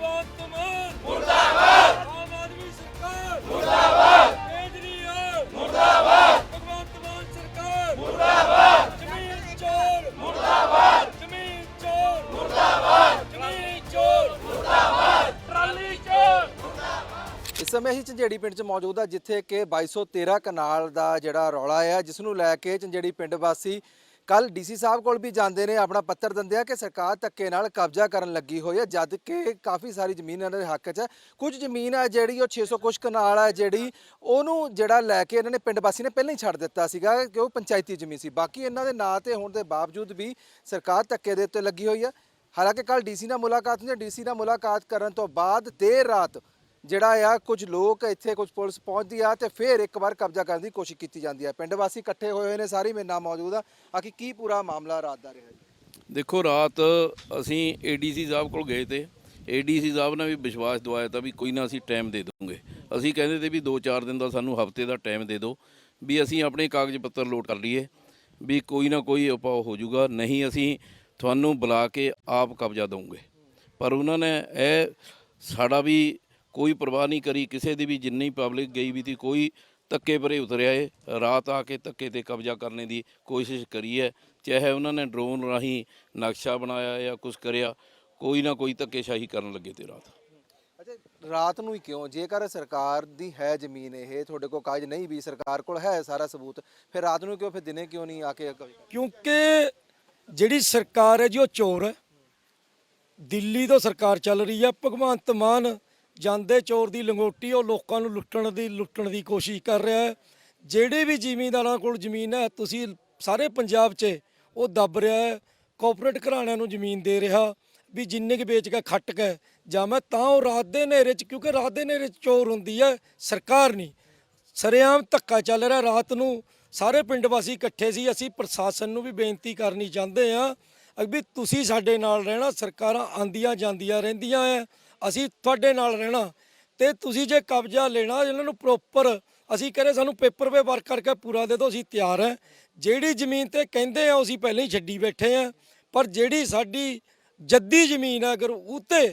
ਭਗਵੰਤ ਮਾਨ ਮੁਰਦਾਬਾਦ। ਆਮ ਆਦਮੀ ਸਰਕਾਰ। ਮੁਰਦਾਬਾਦ। ਕੇਜਰੀਵਾਲ। ਮੁਰਦਾਬਾਦ। ਭਗਵੰਤ ਮਾਨ ਸਰਕਾਰ। ਮੁਰਦਾਬਾਦ। ਜ਼ਮੀਨ ਚੋਰ। ਮੁਰਦਾਬਾਦ। ਜ਼ਮੀਨ ਚੋਰ। ਮੁਰਦਾਬਾਦ। ਜ਼ਮੀਨ ਚੋਰ। ਮੁਰਦਾਬਾਦ। ਟਰਾਲੀ ਚੋਰ। ਇਸ ਸਮੇਂ ਅਸੀਂ ਝੰਜੇੜੀ ਪਿੰਡ 'ਚ ਮੌਜੂਦ ਆ ਜਿੱਥੇ ਕਿ 2213 ਕਨਾਲ ਦਾ ਜਿਹੜਾ ਰੌਲਾ ਹੈ ਜਿਸ ਨੂੰ ਲੈ ਕੇ ਝੰਜੇੜੀ ਪਿੰਡ ਵਾਸੀ ਕੱਲ ਡੀਸੀ ਸਾਹਿਬ ਕੋਲ ਵੀ ਜਾਂਦੇ ਨੇ, ਆਪਣਾ ਪੱਤਰ ਦਿੰਦੇ ਆ ਕਿ ਸਰਕਾਰ ਧੱਕੇ ਨਾਲ ਕਬਜ਼ਾ ਕਰਨ ਲੱਗੀ ਹੋਈ ਹੈ, ਜਦ ਕਿ ਕਾਫੀ ਸਾਰੀ ਜ਼ਮੀਨ ਇਹਨਾਂ ਦੇ ਹੱਕ 'ਚ ਹੈ। ਕੁਝ ਜ਼ਮੀਨ ਹੈ ਜਿਹੜੀ ਉਹ 600 ਕੁਛ ਕਨਾਲ ਹੈ ਜਿਹੜੀ ਉਹਨੂੰ ਜਿਹੜਾ ਲੈ ਕੇ ਇਹਨਾਂ ਨੇ ਪਿੰਡ ਵਾਸੀ ਨੇ ਪਹਿਲਾਂ ਹੀ ਛੱਡ ਦਿੱਤਾ ਸੀਗਾ ਕਿ ਉਹ ਪੰਚਾਇਤੀ ਜ਼ਮੀਨ ਸੀ। ਬਾਕੀ ਇਹਨਾਂ ਦੇ ਨਾਂ ਤੇ ਹੋਣ ਦੇ ਬਾਵਜੂਦ ਵੀ ਸਰਕਾਰ ਧੱਕੇ ਦੇ ਉੱਤੇ ਲੱਗੀ ਹੋਈ ਹੈ। ਹਾਲਾਂਕਿ ਕੱਲ ਡੀਸੀ ਨਾਲ ਮੁਲਾਕਾਤ ਹੋਈ ਡੀਸੀ ਨਾਲ ਮੁਲਾਕਾਤ ਕਰਨ ਤੋਂ ਬਾਅਦ ਦੇਰ ਰਾਤ ਜਿਹੜਾ ਆ, ਕੁਝ ਲੋਕ ਇੱਥੇ ਕੁਝ ਪੁਲਿਸ ਪਹੁੰਚਦੀ ਆ ਤੇ ਫਿਰ ਇੱਕ ਵਾਰ ਕਬਜ਼ਾ ਕਰਨ ਦੀ ਕੋਸ਼ਿਸ਼ ਕੀਤੀ ਜਾਂਦੀ ਹੈ ਪਿੰਡ ਵਾਸੀ ਇਕੱਠੇ ਹੋਏ ਹੋਏ ਨੇ, ਸਾਰੇ ਮੇਰੇ ਨਾਲ ਮੌਜੂਦ ਆ। ਆਖੀ ਕੀ ਪੂਰਾ ਮਾਮਲਾ ਰਾਤ ਦਾ ਰਿਹਾ ਜੀ? ਦੇਖੋ, ਰਾਤ ਅਸੀਂ ਏਡੀਸੀ ਸਾਹਿਬ ਕੋਲ ਗਏ ਤੇ ਏਡੀਸੀ ਸਾਹਿਬ ਨੇ ਵੀ ਵਿਸ਼ਵਾਸ ਦਵਾਇਆ ਤਾਂ ਵੀ ਕੋਈ ਨਾ ਅਸੀਂ ਟਾਈਮ ਦੇ ਦਵਾਂਗੇ। ਅਸੀਂ ਕਹਿੰਦੇ ਤੇ ਵੀ 2-4 ਦਿਨ ਦਾ ਸਾਨੂੰ ਹਫ਼ਤੇ ਦਾ ਟਾਈਮ ਦੇ ਦਿਓ ਵੀ ਅਸੀਂ ਆਪਣੇ ਕਾਗਜ਼ ਪੱਤਰ ਲੋਡ ਕਰ ਲਈਏ ਵੀ ਕੋਈ ਨਾ ਕੋਈ ਉਪਾਅ ਹੋ ਜਾਊਗਾ ਨਹੀਂ ਅਸੀਂ ਤੁਹਾਨੂੰ ਬੁਲਾ ਕੇ ਆਪ ਕਬਜ਼ਾ ਦਵਾਂਗੇ। ਪਰ ਉਹਨਾਂ ਨੇ ਇਹ ਸਾਡਾ ਵੀ ਕੋਈ ਪਰਵਾਹ ਨਹੀਂ ਕਰੀ ਕਿਸੇ ਦੀ ਵੀ ਜਿੰਨੀ ਪਬਲਿਕ ਗਈ ਵੀ ਤੀ ਕੋਈ ਧੱਕੇ ਪਰੇ ਉਤਰਿਆ ਏ ਰਾਤ ਆ ਕੇ ਧੱਕੇ ਤੇ ਕਬਜ਼ਾ ਕਰਨੇ ਦੀ ਕੋਸ਼ਿਸ਼ ਕਰੀ ਹੈ ਚਾਹੇ ਉਹਨਾਂ ਨੇ ਡਰੋਨ ਰਾਹੀਂ ਨਕਸ਼ਾ ਬਣਾਇਆ ਜਾਂ ਕੁਝ ਕਰਿਆ ਕੋਈ ਨਾ ਕੋਈ ਧੱਕੇਸ਼ਾਹੀ ਕਰਨ ਲੱਗੇ ਤੇ ਰਾਤ। ਅੱਛਾ ਰਾਤ ਨੂੰ ਹੀ ਕਿਉਂ? ਜੇਕਰ ਸਰਕਾਰ ਦੀ ਹੈ ਜ਼ਮੀਨ ਇਹ ਤੁਹਾਡੇ ਕੋਲ ਕਾਗਜ਼ ਨਹੀਂ ਵੀ ਸਰਕਾਰ ਕੋਲ ਹੈ ਸਾਰਾ ਸਬੂਤ ਫਿਰ ਰਾਤ ਨੂੰ ਕਿਉਂ ਫਿਰ ਦਿਨੇ ਕਿਉਂ ਨਹੀਂ ਆ ਕੇ ਕਿਉਂਕਿ ਜਿਹੜੀ ਸਰਕਾਰ ਹੈ ਜੀ ਉਹ ਚੋਰ ਹੈ। ਦਿੱਲੀ ਤੋਂ ਸਰਕਾਰ ਚੱਲ ਰਹੀ ਹੈ ਭਗਵੰਤ ਮਾਨ ਜਾਂਦੇ ਚੋਰ ਦੀ ਲੰਗੋਟੀ, ਉਹ ਲੋਕਾਂ ਨੂੰ ਲੁੱਟਣ ਦੀ ਲੁੱਟਣ ਦੀ ਕੋਸ਼ਿਸ਼ ਕਰ ਰਿਹਾ ਹੈ। ਜਿਹੜੇ ਵੀ ਜ਼ਿਮੀਂਦਾਰਾਂ ਕੋਲ ਜ਼ਮੀਨ ਹੈ, ਤੁਸੀਂ ਸਾਰੇ ਪੰਜਾਬ 'ਚ ਉਹ ਦੱਬ ਰਿਹਾ ਹੈ। ਕਾਰਪੋਰੇਟ ਘਰਾਣਿਆਂ ਨੂੰ ਜ਼ਮੀਨ ਦੇ ਰਿਹਾ ਵੀ ਜਿੰਨੇ ਕੁ ਵੇਚ ਕੇ ਖੱਟ ਕੇ ਜਾਂ ਮੈਂ ਤਾਂ ਉਹ ਰਾਤ ਦੇ ਹਨੇਰੇ 'ਚ, ਕਿਉਂਕਿ ਰਾਤ ਦੇ ਹਨੇਰੇ 'ਚ ਚੋਰ ਹੁੰਦੀ ਹੈ, ਸਰਕਾਰ ਨਹੀਂ। ਸਰੇਆਮ ਧੱਕਾ ਚੱਲ ਰਿਹਾ, ਰਾਤ ਨੂੰ ਸਾਰੇ ਪਿੰਡ ਵਾਸੀ ਇਕੱਠੇ ਸੀ, ਅਸੀਂ ਪ੍ਰਸ਼ਾਸਨ ਨੂੰ ਵੀ ਬੇਨਤੀ ਕਰਨੀ ਚਾਹੁੰਦੇ ਆ ਵੀ ਤੁਸੀਂ ਸਾਡੇ ਨਾਲ ਰਹਿਣਾ, ਸਰਕਾਰਾਂ ਆਂਦੀਆਂ ਜਾਂਦੀਆਂ ਰਹਿੰਦੀਆਂ ਐ ਅਸੀਂ ਤੁਹਾਡੇ ਨਾਲ ਰਹਿਣਾ ਤੇ ਤੁਸੀਂ ਜੇ ਕਬਜ਼ਾ ਲੈਣਾ ਇਹਨਾਂ ਨੂੰ ਪ੍ਰੋਪਰ ਅਸੀਂ ਕਹਿੰਦੇ ਸਾਨੂੰ ਪੇਪਰ ਵੇ ਵਰਕ ਕਰਕੇ ਪੂਰਾ ਦੇ ਦਿਓ ਅਸੀਂ ਤਿਆਰ ਹੈ। ਜਿਹੜੀ ਜ਼ਮੀਨ ਤੇ ਕਹਿੰਦੇ ਆ ਅਸੀਂ ਪਹਿਲਾਂ ਹੀ ਛੱਡੀ ਬੈਠੇ ਆ ਪਰ ਜਿਹੜੀ ਸਾਡੀ ਜੱਦੀ ਜ਼ਮੀਨ ਆ ਅਗਰ ਉਤੇ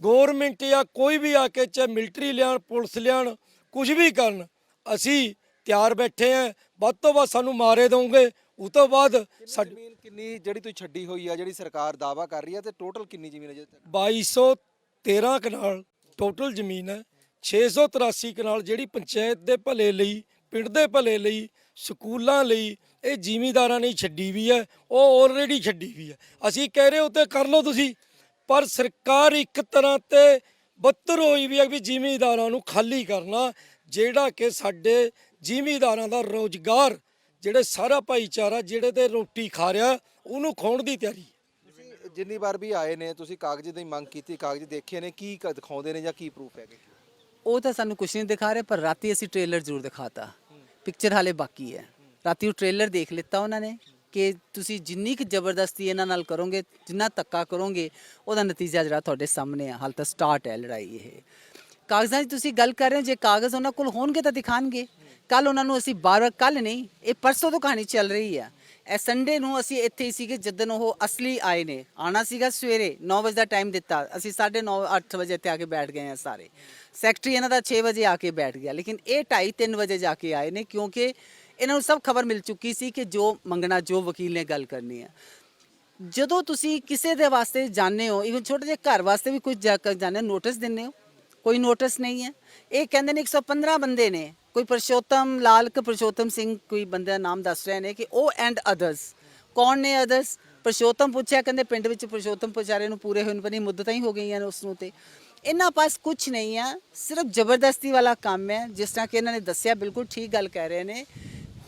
ਗਵਰਨਮੈਂਟ ਜਾਂ ਕੋਈ ਵੀ ਆ ਕੇ ਚਾਹੇ ਮਿਲਟਰੀ ਲਿਆਣ ਪੁਲਿਸ ਲਿਆਣ ਕੁਝ ਵੀ ਕਰਨ ਅਸੀਂ ਤਿਆਰ ਬੈਠੇ ਆ ਵੱਧ ਤੋਂ ਵੱਧ ਸਾਨੂੰ ਮਾਰੇ ਦੋਗੇ ਉਹ ਤੋਂ ਬਾਅਦ ਸਾਡੀ ਜ਼ਮੀਨ ਕਿੰਨੀ ਜਿਹੜੀ ਤੁਸੀਂ ਛੱਡੀ ਹੋਈ ਆ ਜਿਹੜੀ ਸਰਕਾਰ ਦਾਵਾ ਕਰ ਰਹੀ ਆ ਤੇ ਟੋਟਲ ਕਿੰਨੀ ਜ਼ਮੀਨ ਹੈ 2200 13 ਕਨਾਲ ਟੋਟਲ ਜ਼ਮੀਨ ਹੈ। 683 ਕਨਾਲ ਜਿਹੜੀ ਪੰਚਾਇਤ ਦੇ ਭਲੇ ਲਈ, ਪਿੰਡ ਦੇ ਭਲੇ ਲਈ, ਸਕੂਲਾਂ ਲਈ, ਇਹ ਜ਼ਿਮੀਦਾਰਾਂ ਨੇ ਛੱਡੀ ਵੀ ਹੈ, ਉਹ ਆਲਰੇਡੀ ਛੱਡੀ ਵੀ ਹੈ। ਅਸੀਂ ਕਹਿ ਰਹੇ ਉਤੇ ਕਰ ਲਓ ਤੁਸੀਂ, ਪਰ ਸਰਕਾਰ ਇੱਕ ਤਰ੍ਹਾਂ ਤੇ ਬੱਤਰ ਹੋਈ ਵੀ ਹੈ ਵੀ ਜ਼ਿਮੀਦਾਰਾਂ ਨੂੰ ਖਾਲੀ ਕਰਨਾ, ਜਿਹੜਾ ਕਿ ਸਾਡੇ ਜ਼ਿਮੀਦਾਰਾਂ ਦਾ ਰੋਜ਼ਗਾਰ, ਜਿਹੜੇ ਸਾਰਾ ਭਾਈਚਾਰਾ, ਜਿਹੜੇ ਤੇ ਰੋਟੀ ਖਾ ਰਿਹਾ, ਉਹਨੂੰ ਖੋਣ ਦੀ ਤਿਆਰੀ ਜਿੰਨੀ ਵਾਰ ਵੀ ਆਏ ਨੇ, ਤੁਸੀਂ ਕਾਗਜ਼ ਦੀ ਮੰਗ ਕੀਤੀ, ਕਾਗਜ਼ ਦੇਖੇ ਨੇ, ਕੀ ਕ- ਦਿਖਾਉਂਦੇ ਨੇ ਜਾਂ ਕੀ ਪ੍ਰੂਫ ਹੈਗੇ? ਉਹ ਤਾਂ ਸਾਨੂੰ ਕੁਝ ਨਹੀਂ ਦਿਖਾ ਰਹੇ, ਪਰ ਰਾਤੀ ਅਸੀਂ ਟ੍ਰੇਲਰ ਜ਼ਰੂਰ ਦਿਖਾਤਾ। ਪਿਕਚਰ ਹਾਲੇ ਬਾਕੀ ਹੈ। ਰਾਤੀ ਉਹ ਟ੍ਰੇਲਰ ਦੇਖ ਲਿੱਤਾ ਉਹਨਾਂ ਨੇ ਕਿ ਤੁਸੀਂ ਜਿੰਨੀ ਕੁ ਜ਼ਬਰਦਸਤੀ ਇਹਨਾਂ ਨਾਲ ਕਰੋਗੇ, ਜਿੰਨਾ ਧੱਕਾ ਕਰੋਗੇ, ਉਹਦਾ ਨਤੀਜਾ ਜਿਹੜਾ ਤੁਹਾਡੇ ਸਾਹਮਣੇ ਆ। ਹਾਲ ਤਾਂ ਸਟਾਰਟ ਹੈ ਲੜਾਈ ਇਹ। ਕਾਗਜ਼ਾਂ ਦੀ ਤੁਸੀਂ ਗੱਲ ਕਰ ਰਹੇ ਹੋ, ਜੇ ਕਾਗਜ਼ ਉਹਨਾਂ ਕੋਲ ਹੋਣਗੇ ਤਾਂ ਦਿਖਾਣਗੇ। ਕੱਲ ਉਹਨਾਂ ਨੂੰ ਅਸੀਂ ਬਾਰ-ਬਾਰ ਕੱਲ ਨਹੀਂ, ਇਹ ਪਰਸੋਂ ਤੋਂ ਕਹਾਣੀ ਚੱਲ ਰਹੀ ਆ। ਇਹ ਸੰਡੇ ਨੂੰ ਅਸੀਂ ਇੱਥੇ ਹੀ ਸੀਗੇ ਜਦੋਂ ਉਹ ਅਸਲੀ ਆਏ ਨੇ। ਆਣਾ ਸੀਗਾ ਸਵੇਰੇ 9 ਵਜੇ ਦਾ ਟਾਈਮ ਦਿੱਤਾ। ਅਸੀਂ 9:30 8 ਵਜੇ ਇੱਥੇ ਆ ਕੇ ਬੈਠ ਗਏ ਆ ਸਾਰੇ। ਸੈਕਟਰੀ ਇਹਨਾਂ ਦਾ 6 ਵਜੇ ਆ ਕੇ ਬੈਠ ਗਿਆ। ਲੇਕਿਨ ਇਹ 2:30 3 ਵਜੇ ਜਾ ਕੇ ਆਏ ਨੇ ਕਿਉਂਕਿ ਇਹਨਾਂ ਨੂੰ ਸਭ ਖਬਰ ਮਿਲ ਚੁੱਕੀ ਸੀ ਕਿ ਜੋ ਮੰਗਣਾ, ਜੋ ਵਕੀਲ ਨੇ ਗੱਲ ਕਰਨੀ ਹੈ। ਜਦੋਂ ਤੁਸੀਂ ਕਿਸੇ ਦੇ ਵਾਸਤੇ ਜਾਣਦੇ ਹੋ ਇਵਨ ਛੋਟੇ ਜਿਹੇ ਘਰ ਵਾਸਤੇ ਵੀ ਕੁਝ ਜਾ ਕੇ ਜਾਣਦੇ ਨੋਟਿਸ ਦਿੰਦੇ ਹੋ। ਕੋਈ ਨੋਟਿਸ ਨਹੀਂ ਹੈ। ਇਹ ਕਹਿੰਦੇ ਨੇ 115 ਬੰਦੇ ਨੇ। ਕੋਈ ਪਰਸ਼ੋਤਮ ਲਾਲ ਕ ਪਰਸ਼ੋਤਮ ਸਿੰਘ ਕੋਈ ਬੰਦੇ ਦਾ ਨਾਮ ਦੱਸ ਰਹੇ ਨੇ ਕਿ ਉਹ ਐਂਡ ਅਦਰਸ ਕੌਣ ਨੇ ਅਦਰਸ ਪਰਸ਼ੋਤਮ ਪੁੱਛਿਆ, ਕਹਿੰਦੇ ਪਿੰਡ ਵਿੱਚ ਪਰਸ਼ੋਤਮ ਪੁਜਾਰੇ ਨੂੰ ਪੂਰੇ ਹੋਣ ਪਨੀ ਮੁੱਦਤਾਂ ਹੀ ਹੋ ਗਈਆਂ ਨੇ ਉਸ ਨੂੰ ਤੇ। ਇਹਨਾਂ ਪਾਸ ਕੁਝ ਨਹੀਂ ਆ, ਸਿਰਫ ਜ਼ਬਰਦਸਤੀ ਵਾਲਾ ਕੰਮ ਹੈ, ਜਿਸ ਤਰ੍ਹਾਂ ਕਿ ਇਹਨਾਂ ਨੇ ਦੱਸਿਆ, ਬਿਲਕੁਲ ਠੀਕ ਗੱਲ ਕਹਿ ਰਹੇ ਨੇ।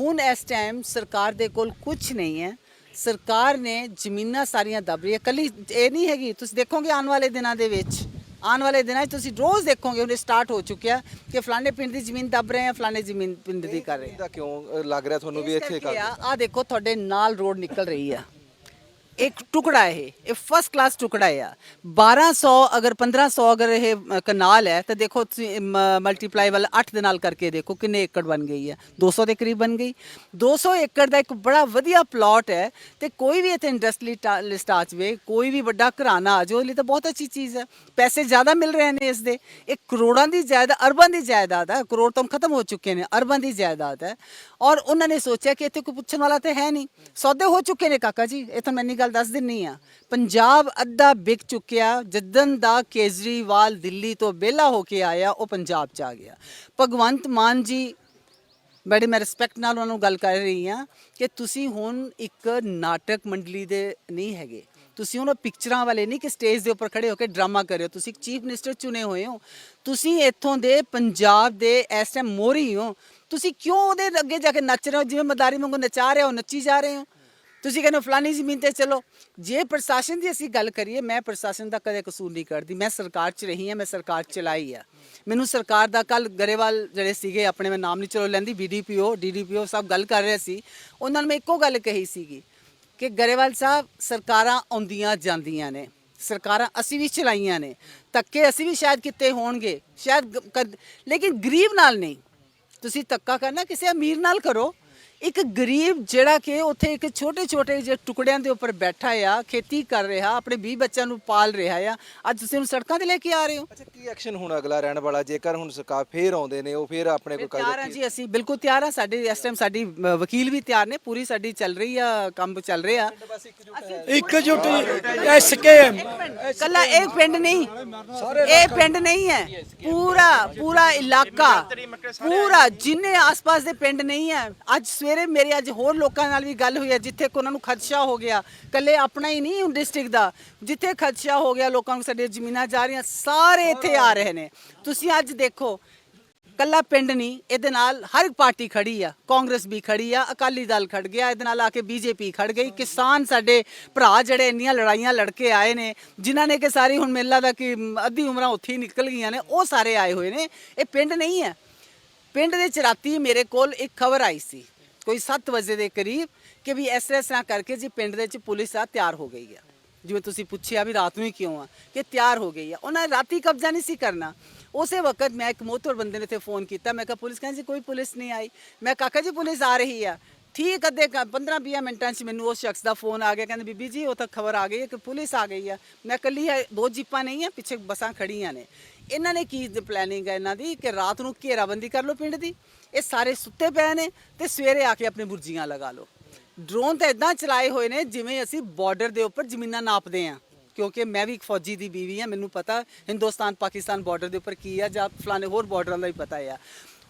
ਹੁਣ ਇਸ ਟਾਈਮ ਸਰਕਾਰ ਦੇ ਕੋਲ ਕੁਝ ਨਹੀਂ ਹੈ। ਸਰਕਾਰ ਨੇ ਜ਼ਮੀਨਾਂ ਸਾਰੀਆਂ ਦੱਬ ਰਹੀ ਹੈ ਕੱਲੀ ਇਹ ਨਹੀਂ ਹੈਗੀ, ਤੁਸੀਂ ਦੇਖੋਗੇ ਆਉਣ ਵਾਲੇ ਦਿਨਾਂ ਦੇ ਵਿੱਚ ਆਉਣ ਵਾਲੇ ਦਿਨਾਂ 'ਚ ਤੁਸੀਂ ਰੋਜ਼ ਦੇਖੋਗੇ ਹੁਣ ਸਟਾਰਟ ਹੋ ਚੁੱਕਿਆ ਕਿ ਫਲਾਣੇ ਪਿੰਡ ਦੀ ਜ਼ਮੀਨ ਦਬ ਰਹੇ ਆ ਫਲਾਣੇ ਜ਼ਮੀਨ ਪਿੰਡ ਦੀ ਕਰ ਰਹੇ ਆ ਕਿਉਂ ਅ, ਲੱਗ ਰਿਹਾ ਤੁਹਾਨੂੰ ਵੀ ਇੱਥੇ ਕਰ ਆ ਆ ਦੇਖੋ ਤੁਹਾਡੇ ਨਾਲ ਰੋਡ ਨਿਕਲ ਰਹੀ ਆ। ਇੱਕ ਟੁਕੜਾ ਹੈ ਇਹ ਇਹ ਫਸਟ ਕਲਾਸ ਟੁਕੜਾ ਹੈ 1200 ਅਗਰ 1500 ਅਗਰ ਇਹ ਕਨਾਲ ਹੈ ਤਾਂ ਦੇਖੋ ਤੁਸੀਂ ਮਲਟੀਪਲਾਈ ਵਾਲਾ 8 ਦੇ ਨਾਲ ਕਰਕੇ ਦੇਖੋ ਕਿੰਨੇ ਏਕੜ ਬਣ ਗਈ ਹੈ 200 ਦੇ ਕਰੀਬ ਬਣ ਗਈ 200 ਏਕੜ ਦਾ ਇੱਕ ਬੜਾ ਵਧੀਆ ਪਲਾਟ ਹੈ ਤੇ ਕੋਈ ਵੀ ਇੱਥੇ ਇੰਡਸਟਰੀ ਲਿਸਟ ਆ ਜਾਵੇ ਕੋਈ ਵੀ ਵੱਡਾ ਘਰਾਣਾ ਆ ਜਾਵੇ ਉਹਦੇ ਲਈ ਤਾਂ ਬਹੁਤ ਅੱਛੀ ਚੀਜ਼ ਹੈ ਪੈਸੇ ਜ਼ਿਆਦਾ ਮਿਲ ਰਹੇ ਨੇ ਇਸ ਦੇ ਇਹ ਕਰੋੜਾਂ ਦੀ ਜਾਇਦਾਦ ਅਰਬਾਂ ਦੀ ਜਾਇਦਾਦ ਹੈ ਕਰੋੜ ਤਾਂ ਖਤਮ ਹੋ ਚੁੱਕੇ ਨੇ ਅਰਬਾਂ ਦੀ ਜਾਇਦਾਦ ਹੈ ਔਰ ਉਹਨਾਂ ਨੇ ਸੋਚਿਆ ਕਿ ਇੱਥੇ ਕੋਈ ਪੁੱਛਣ ਵਾਲਾ ਤੇ ਹੈ ਨਹੀਂ ਸੌਦੇ ਹੋ ਚੁੱਕੇ ਨੇ ਕਾਕਾ ਜੀ ਇਹ ਤਾਂ ਮੈਂ ਇੰਨੀ ਗੱਲ ਦੱਸ ਦਿੰਨੀ ਆ। ਪੰਜਾਬ ਅੱਧਾ ਵਿਕ ਚੁੱਕਿਆ, ਜਦਨ ਦਾ ਕੇਜਰੀਵਾਲ ਦਿੱਲੀ ਤੋਂ ਵਿਹਲਾ ਹੋ ਕੇ ਆਇਆ, ਉਹ ਪੰਜਾਬ ਚ ਆ ਗਿਆ। ਭਗਵੰਤ ਮਾਨ ਜੀ ਬੜੇ ਮੈਂ ਰਿਸਪੈਕਟ ਨਾਲ ਉਹਨਾਂ ਨੂੰ ਗੱਲ ਕਰ ਰਹੀ ਹਾਂ ਕਿ ਤੁਸੀਂ ਹੁਣ ਇੱਕ ਨਾਟਕ ਮੰਡਲੀ ਦੇ ਨਹੀਂ ਹੈਗੇ। ਤੁਸੀਂ ਉਹਨਾਂ ਪਿਕਚਰਾਂ ਵਾਲੇ ਨਹੀਂ ਕਿ ਸਟੇਜ ਦੇ ਉੱਪਰ ਖੜੇ ਹੋ ਕੇ ਡਰਾਮਾ ਕਰਿਓ ਤੁਸੀਂ ਇੱਕ ਚੀਫ ਮਿਨਿਸਟਰ ਚੁਣੇ ਹੋਏ ਹੋ। ਤੁਸੀਂ ਇੱਥੋਂ ਦੇ ਪੰਜਾਬ ਦੇ ਇਸ ਟਾਈਮ ਮੋਰੀ ਹੋ। ਤੁਸੀਂ ਕਿਉਂ ਉਹਦੇ ਅੱਗੇ ਜਾ ਕੇ ਨੱਚ ਰਹੇ ਹੋ? ਜਿਵੇਂ ਮਦਾਰੀ ਵਾਂਗੂ ਨਚਾ ਰਹੇ ਹੋ, ਨੱਚੀ ਜਾ ਰਹੇ ਹੋ। ਤੁਸੀਂ ਕਹਿੰਦੇ ਫਲਾਨੀ ਜ਼ਮੀਨ ਤੇ ਚਲੋ। ਜੇ ਪ੍ਰਸ਼ਾਸਨ ਦੀ ਅਸੀਂ ਗੱਲ ਕਰੀਏ, ਮੈਂ ਪ੍ਰਸ਼ਾਸਨ ਦਾ ਕਦੇ ਕਸੂਰ ਨਹੀਂ ਕਰਦੀ ਮੈਂ ਸਰਕਾਰ 'ਚ ਰਹੀ ਹਾਂ, ਮੈਂ ਸਰਕਾਰ ਚਲਾਈ ਆ। ਮੈਨੂੰ ਸਰਕਾਰ ਦਾ ਕੱਲ ਗਰੇਵਾਲ ਜਿਹੜੇ ਸੀਗੇ, ਆਪਣੇ ਮੈਂ ਨਾਮ ਨਹੀਂ ਚਲੋ ਲੈਂਦੀ ਬੀਡੀਪੀਓ ਡੀਡੀਪੀਓ ਸਭ ਗੱਲ ਕਰ ਰਹੇ ਸੀ। ਉਹਨਾਂ ਨੂੰ ਮੈਂ ਇੱਕੋ ਗੱਲ ਕਹੀ ਸੀਗੀ ਕਿ ਗਰੇਵਾਲ ਸਾਹਿਬ, ਸਰਕਾਰਾਂ ਆਉਂਦੀਆਂ ਜਾਂਦੀਆਂ ਨੇ। ਸਰਕਾਰਾਂ ਅਸੀਂ ਵੀ ਚਲਾਈਆਂ ਨੇ। ਧੱਕੇ ਅਸੀਂ ਵੀ ਸ਼ਾਇਦ ਕਿਤੇ ਹੋਣਗੇ, ਸ਼ਾਇਦ ਗ- ਕਦ- ਲੇਕਿਨ ਗਰੀਬ ਨਾਲ ਨਹੀਂ। ਤੁਸੀਂ ਧੱਕਾ ਕਰਨਾ, ਕਿਸੇ ਅਮੀਰ ਨਾਲ ਕਰੋ। ਇੱਕ ਗਰੀਬ ਜਿਹੜਾ ਕਿ ਉੱਥੇ ਇੱਕ ਛੋਟੇ ਛੋਟੇ ਜਿਹੇ ਟੁਕੜਿਆਂ ਦੇ ਉੱਪਰ ਬੈਠਾ ਆ ਖੇਤੀ ਕਰ ਰਿਹਾ ਆਪਣੇ 20 ਬੱਚਿਆਂ ਨੂੰ ਪਾਲ ਰਿਹਾ ਆ। ਅੱਜ ਤੁਸੀਂ ਉਹਨੂੰ ਸੜਕਾਂ ਤੇ ਲੈ ਕੇ ਆ ਰਹੇ ਹੋ? ਅੱਛਾ ਕੀ ਐਕਸ਼ਨ ਹੁਣ ਅਗਲਾ ਰਹਿਣ ਵਾਲਾ? ਜੇਕਰ ਹੁਣ ਸਰਕਾਰ ਫੇਰ ਆਉਂਦੇ ਨੇ ਉਹ ਫੇਰ ਆਪਣੇ ਕੋਲ ਤਿਆਰ ਹਾਂ ਜੀ ਅਸੀਂ ਬਿਲਕੁਲ ਤਿਆਰ ਹਾਂ ਸਾਡੇ ਇਸ ਟਾਈਮ ਸਾਡੀ ਅ, ਵਕੀਲ ਵੀ ਤਿਆਰ ਨੇ ਪੂਰੀ ਸਾਡੀ ਚੱਲ ਰਹੀ ਆ ਕੰਮ ਚੱਲ ਰਿਹਾ। ਇਕਜੁੱਟ ਐਸਕੇਐਮ ਕੱਲਾ ਇਹ ਪਿੰਡ ਨਹੀਂ। ਇਹ ਪਿੰਡ ਨਹੀਂ ਹੈ। ਪੂਰਾ ਪੂਰਾ ਇਲਾਕਾ। ਪੂਰਾ ਜਿੰਨੇ ਆਸ-ਪਾਸ ਦੇ ਪਿੰਡ ਨਹੀਂ ਹੈ ਅੱਜ ਸਵੇਰੇ ਮੇਰੇ ਅੱਜ ਹੋਰ ਲੋਕਾਂ ਨਾਲ ਵੀ ਗੱਲ ਹੋਈ ਹੈ, ਜਿੱਥੇ ਕੋ ਉਹਨਾਂ ਨੂੰ ਖਦਸ਼ਾ ਹੋ ਗਿਆ। ਕੱਲੇ ਆਪਣਾ ਹੀ ਨਹੀਂ ਡਿਸਟ੍ਰਿਕਟ ਦਾ। ਜਿੱਥੇ ਖਦਸ਼ਾ ਹੋ ਗਿਆ, ਲੋਕਾਂ ਨੂੰ ਸਾਡੇ ਜ਼ਮੀਨਾਂ ਜਾ ਰਹੀਆਂ, ਸਾਰੇ ਇੱਥੇ ਆ ਰਹੇ ਨੇ। ਤੁਸੀਂ ਅੱਜ ਦੇਖੋ ਕੱਲਾ ਪਿੰਡ ਨਹੀਂ, ਇਹਦੇ ਨਾਲ ਹਰ ਇੱਕ ਪਾਰਟੀ ਖੜੀ ਆ। ਕਾਂਗਰਸ ਵੀ ਖੜੀ ਆ, ਅਕਾਲੀ ਦਲ ਖੜ ਗਿਆ, ਇਹਦੇ ਨਾਲ ਆ ਕੇ ਬੀਜੇਪੀ ਖੜ ਗਈ। ਕਿਸਾਨ ਸਾਡੇ ਭਰਾ ਜਿਹੜੇ ਇੰਨੀਆਂ ਲੜਾਈਆਂ ਲੜ ਕੇ ਆਏ ਨੇ, ਜਿਨ੍ਹਾਂ ਨੇ ਕਿ ਸਾਰੀ ਹੁਣ ਮੇਲਾ ਦਾ ਕਿ ਅੱਧੀ ਉਮਰਾਂ ਉੱਥੇ ਹੀ ਨਿਕਲ ਗਈਆਂ ਨੇ, ਉਹ ਸਾਰੇ ਆਏ ਹੋਏ ਨੇ। ਇਹ ਪਿੰਡ ਨਹੀਂ ਹੈ। ਪਿੰਡ ਦੇ ਚਰਾਤੀ ਮੇਰੇ ਕੋਲ ਇੱਕ ਖਬਰ ਆਈ ਸੀ। ਕੋਈ 7 ਵਜੇ ਦੇ ਕਰੀਬ ਕਿ ਵੀ ਇਸ ਤਰ੍ਹਾਂ ਇਸ ਤਰ੍ਹਾਂ ਕਰਕੇ ਜੀ ਪਿੰਡ ਦੇ ਵਿੱਚ ਪੁਲਿਸ ਆ ਤਿਆਰ ਹੋ ਗਈ ਆ। ਜਿਵੇਂ ਤੁਸੀਂ ਪੁੱਛਿਆ ਵੀ ਰਾਤ ਨੂੰ ਹੀ ਕਿਉਂ ਆ, ਕਿ ਤਿਆਰ ਹੋ ਗਈ ਆ। ਉਹਨਾਂ ਨੇ ਰਾਤੀ ਕਬਜ਼ਾ ਨਹੀਂ ਸੀ ਕਰਨਾ। ਉਸੇ ਵਕਤ ਮੈਂ ਇੱਕ ਮੋਤਵਰ ਬੰਦੇ ਨੇ ਤੇ ਫੋਨ ਕੀਤਾ। ਮੈਂ ਕਿਹਾ, ਪੁਲਿਸ ਕਹਿੰਦੀ ਕੋਈ ਪੁਲਿਸ ਨਹੀਂ ਆਈ। ਮੈਂ ਕਾਕਾ ਜੀ, ਪੁਲਿਸ ਆ ਰਹੀ ਆ। ਠੀਕ ਅੱਧੇ 15 20 ਮਿੰਟਾਂ 'ਚ ਮੈਨੂੰ ਉਸ ਸ਼ਖਸ ਦਾ ਫੋਨ ਆ ਗਿਆ। ਕਹਿੰਦੇ, ਬੀਬੀ ਜੀ, ਉਹ ਤਾਂ ਖਬਰ ਆ ਗਈ ਹੈ ਕਿ ਪੁਲਿਸ ਆ ਗਈ ਆ। ਮੈਂ ਕੱਲੀ ਹੈ ਦੋ ਜੀਪਾਂ ਨਹੀਂ ਆ, ਪਿੱਛੇ ਬੱਸਾਂ ਖੜੀਆਂ ਨੇ। ਇਹਨਾਂ ਨੇ ਕੀ ਪਲੈਨਿੰਗ ਹੈ ਇਹਨਾਂ ਦੀ? ਕਿ ਰਾਤ ਨੂੰ ਘੇਰਾਬੰਦੀ ਕਰ ਲਓ ਪਿੰਡ ਦੀ। ਇਹ ਸਾਰੇ ਸੁੱਤੇ ਪਏ ਨੇ ਤੇ ਸਵੇਰੇ ਆ ਕੇ ਆਪਣੇ ਬੁਰਜੀਆਂ ਲਗਾ ਲਓ। ਡਰੋਨ ਤਾਂ ਇਦਾਂ ਚਲਾਏ ਹੋਏ ਨੇ ਜਿਵੇਂ ਅਸੀਂ ਬਾਰਡਰ ਦੇ ਉੱਪਰ ਜ਼ਮੀਨਾਂ ਨਾਪਦੇ ਆ ਕਿਉਂਕਿ ਮੈਂ ਵੀ ਇੱਕ ਫੌਜੀ ਦੀ ਬੀਵੀ ਆ ਮੈਨੂੰ ਪਤਾ ਹਿੰਦੁਸਤਾਨ, ਪਾਕਿਸਤਾਨ ਬਾਰਡਰ ਦੇ ਉੱਪਰ ਕੀ ਆ ਜਾਂ ਫਲਾਣੇ ਹੋਰ ਬਾਰਡਰਾਂ ਦਾ ਵੀ ਪਤਾ ਆ।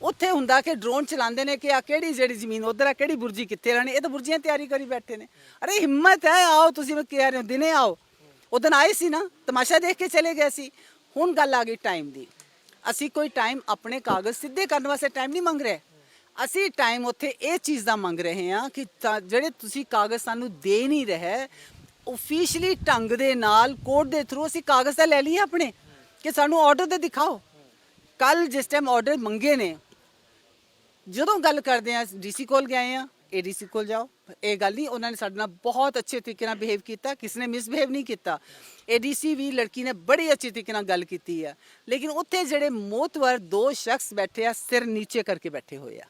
ਉੱਥੇ ਹੁੰਦਾ ਕਿ ਡਰੋਨ ਚਲਾਉਂਦੇ ਨੇ ਕਿ ਆ ਕਿਹੜੀ ਜਿਹੜੀ ਜ਼ਮੀਨ, ਉਧਰ ਆ ਕਿਹੜੀ ਬੁਰਜੀ ਕਿੱਥੇ ਰਹਿਣੀ, ਇਹ ਤਾਂ ਬੁਰਜੀਆਂ ਤਿਆਰੀ ਕਰੀ ਬੈਠੇ ਨੇ। ਅਰੇ ਹਿੰਮਤ ਹੈ, ਆਓ ਤੁਸੀਂ ਮੈਂ ਕਹਿ ਰਹੇ ਹੋ, ਦਿਨੇ ਆਓ। ਉਦੋਂ ਆਏ ਸੀ ਨਾ, ਤਮਾਸ਼ਾ ਦੇਖ ਕੇ ਚਲੇ ਗਏ ਸੀ। ਹੁਣ ਗੱਲ ਆ ਗਈ ਟਾਈਮ ਦੀ। ਅਸੀਂ ਕੋਈ ਟਾਈਮ ਆਪਣੇ ਕਾਗਜ਼ ਸਿੱਧੇ ਕਰਨ ਵਾਸਤੇ ਟਾਈਮ ਨਹੀਂ ਮੰਗ ਰਹੇ। ਅਸੀਂ ਟਾਈਮ ਉੱਥੇ ਇਹ ਚੀਜ਼ ਦਾ ਮੰਗ ਰਹੇ ਹਾਂ ਕਿ ਤਾਂ ਜਿਹੜੇ ਤੁਸੀਂ ਕਾਗਜ਼ ਸਾਨੂੰ ਦੇ ਨਹੀਂ ਰਹੇ ਓਫੀਸ਼ੀਅਲੀ ਢੰਗ ਦੇ ਨਾਲ ਕੋਰਟ ਦੇ ਥਰੂ ਅਸੀਂ ਕਾਗਜ਼ ਤਾਂ ਲੈ ਲਈਏ ਆਪਣੇ, ਕਿ ਸਾਨੂੰ ਆਰਡਰ ਤੇ ਦਿਖਾਓ। ਕੱਲ ਜਿਸ ਟਾਈਮ ਆਰਡਰ ਮੰਗੇ ਨੇ, ਜਦੋਂ ਗੱਲ ਕਰਦੇ ਆ ਡੀਸੀ ਕੋਲ ਗਏ ਆ ਏਡੀਸੀ ਕੋਲ ਜਾਓ। ਇਹ ਗੱਲ ਨਹੀਂ ਉਹਨਾਂ ਨੇ ਸਾਡੇ ਨਾਲ ਬਹੁਤ ਅੱਛੇ ਤਰੀਕੇ ਨਾਲ ਬਿਹੇਵ ਕੀਤਾ ਕਿਸੇ ਨੇ ਮਿਸਬਿਹੇਵ ਨਹੀਂ ਕੀਤਾ। ਏਡੀਸੀ ਵੀ ਲੜਕੀ ਨੇ ਬੜੀ ਅੱਛੇ ਤਰੀਕੇ ਨਾਲ ਗੱਲ ਕੀਤੀ ਆ। ਲੇਕਿਨ ਉੱਥੇ ਜਿਹੜੇ ਮੋਤਵਰ ਦੋ ਸ਼ਖਸ ਬੈਠੇ ਆ ਸਿਰ ਨੀਚੇ ਕਰਕੇ ਬੈਠੇ ਹੋਏ ਆ।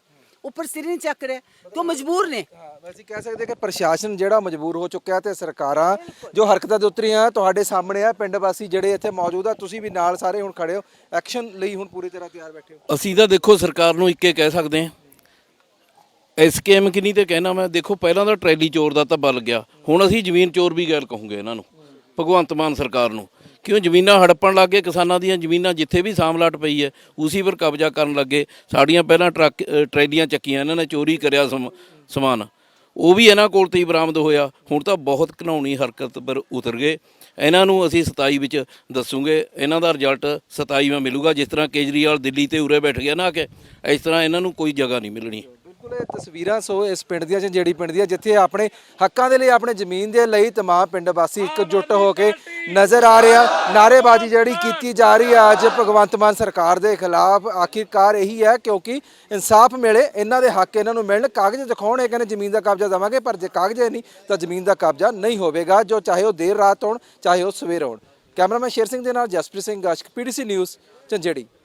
ਉੱਪਰ ਸਿਰ ਨਹੀਂ ਚੱਕ ਰਹੇ ਕਿਉਂ ਮਜਬੂਰ ਨੇ। ਹਾਂ ਅਸੀਂ ਕਹਿ ਸਕਦੇ ਕਿ ਪ੍ਰਸ਼ਾਸਨ ਜਿਹੜਾ ਮਜਬੂਰ ਹੋ ਚੁੱਕਿਆ ਤੇ ਸਰਕਾਰਾਂ ਜੋ ਹਰਕਤਾਂ ਦੇ ਉਤਰੀਆਂ ਤੁਹਾਡੇ ਸਾਹਮਣੇ ਆ ਪਿੰਡ ਵਾਸੀ ਜਿਹੜੇ ਇੱਥੇ ਮੌਜੂਦ ਆ ਤੁਸੀਂ ਵੀ ਨਾਲ ਸਾਰੇ ਹੁਣ ਖੜੇ ਹੋ। ਐਕਸ਼ਨ ਲਈ ਹੁਣ ਪੂਰੀ ਤਰ੍ਹਾਂ ਤਿਆਰ ਬੈਠੇ ਹੋ। ਅਸੀਂ ਤਾਂ ਦੇਖੋ ਸਰਕਾਰ ਨੂੰ ਇੱਕੇ ਕਹਿ ਸਕਦੇ ਹਾਂ ਐਸਕੇਐਮ ਕਿ ਨਹੀਂ ਤੇ ਕਹਿਣਾ ਮੈਂ? ਦੇਖੋ, ਪਹਿਲਾਂ ਤਾਂ ਟਰੈਲੀ ਚੋਰ ਦਾ ਧੱਬਾ ਲੱਗਿਆ ਹੁਣ ਅਸੀਂ ਜ਼ਮੀਨ ਚੋਰ ਵੀ ਗੈਰ ਕਹੂੰਗੇ ਇਹਨਾਂ ਨੂੰ, ਭਗਵੰਤ ਮਾਨ ਸਰਕਾਰ ਨੂੰ। ਕਿਉਂ? ਜ਼ਮੀਨਾਂ ਹੜੱਪਣ ਲੱਗੇ ਕਿਸਾਨਾਂ ਦੀਆਂ ਜ਼ਮੀਨਾਂ ਜਿੱਥੇ ਵੀ ਸਾਮਲਾਟ ਪਈ ਹੈ, ਉਸੇ ਪਰ ਕਬਜ਼ਾ ਕਰਨ ਲੱਗੇ। ਸਾਡੀਆਂ ਪਹਿਲਾਂ ਟਰੱਕ ਟਰੈਲੀਆਂ ਚੱਕੀਆਂ, ਇਹਨਾਂ ਨੇ ਚੋਰੀ ਕਰਿਆ ਸਮਾਨ। ਉਹ ਵੀ ਇਹਨਾਂ ਕੋਲ ਤੇ ਹੀ ਬਰਾਮਦ ਹੋਇਆ। ਹੁਣ ਤਾਂ ਬਹੁਤ ਘਿਨਾਉਣੀ ਹਰਕਤ ਪਰ ਉਤਰ ਗਏ। ਇਹਨਾਂ ਨੂੰ ਅਸੀਂ 27 ਵਿੱਚ ਦੱਸੂਗੇ। ਇਹਨਾਂ ਦਾ ਰਿਜ਼ਲਟ 27ਵਾਂ ਮਿਲੂਗਾ। ਜਿਸ ਤਰ੍ਹਾਂ ਕੇਜਰੀਵਾਲ ਦਿੱਲੀ ਤੇ ਉਰੇ ਬੈਠ ਗਿਆ ਨਾ ਕਿ, ਇਸ ਤਰ੍ਹਾਂ ਇਹਨਾਂ ਨੂੰ ਕੋਈ ਜਗ੍ਹਾ ਨਹੀਂ ਮਿਲਣੀ। ਬਿਲਕੁਲ, ਇਹ ਤਸਵੀਰਾਂ ਸੋ ਇਸ ਪਿੰਡ ਦੀਆਂ ਝੰਜੇੜੀ ਪਿੰਡ ਦੀਆਂ, ਜਿੱਥੇ ਆਪਣੇ ਹੱਕਾਂ ਦੇ ਲਈ, ਆਪਣੇ ਜ਼ਮੀਨ ਦੇ ਲਈ ਤਮਾਮ ਪਿੰਡ ਵਾਸੀ ਇਕਜੁੱਟ ਹੋ ਕੇ ਨਜ਼ਰ ਆ ਰਿਹਾ ਨਾਰੇਬਾਜ਼ੀ ਜਿਹੜੀ ਕੀਤੀ ਜਾ ਰਹੀ ਹੈ ਅੱਜ ਭਗਵੰਤ ਮਾਨ ਸਰਕਾਰ ਦੇ ਖਿਲਾਫ ਆਖਿਰਕਾਰ ਇਹੀ ਹੈ, ਕਿਉਂਕਿ ਇਨਸਾਫ ਮਿਲੇ, ਇਹਨਾਂ ਦੇ ਹੱਕ ਇਹਨਾਂ ਨੂੰ ਮਿਲਣ। ਕਾਗਜ਼ ਦਿਖਾਉਣ, ਇਹ ਕਹਿੰਦੇ ਜ਼ਮੀਨ ਦਾ ਕਬਜ਼ਾ ਦੇਵਾਂਗੇ, ਪਰ ਜੇ ਕਾਗਜ਼ ਨਹੀਂ, ਤਾਂ ਜ਼ਮੀਨ ਦਾ ਕਬਜ਼ਾ ਨਹੀਂ ਹੋਵੇਗਾ। ਜੋ ਚਾਹੇ ਉਹ ਦੇਰ ਰਾਤ ਹੋਣ, ਚਾਹੇ ਉਹ ਸਵੇਰ ਹੋਣ। ਕੈਮਰਾਮੈਨ ਸ਼ੇਰ ਸਿੰਘ ਦੇ ਨਾਲ ਜਸਪ੍ਰੀਤ ਸਿੰਘ ਗਾਸ਼ਕ, ਪੀਡੀਸੀ ਨਿਊਜ਼, ਝੰਜੇੜੀ।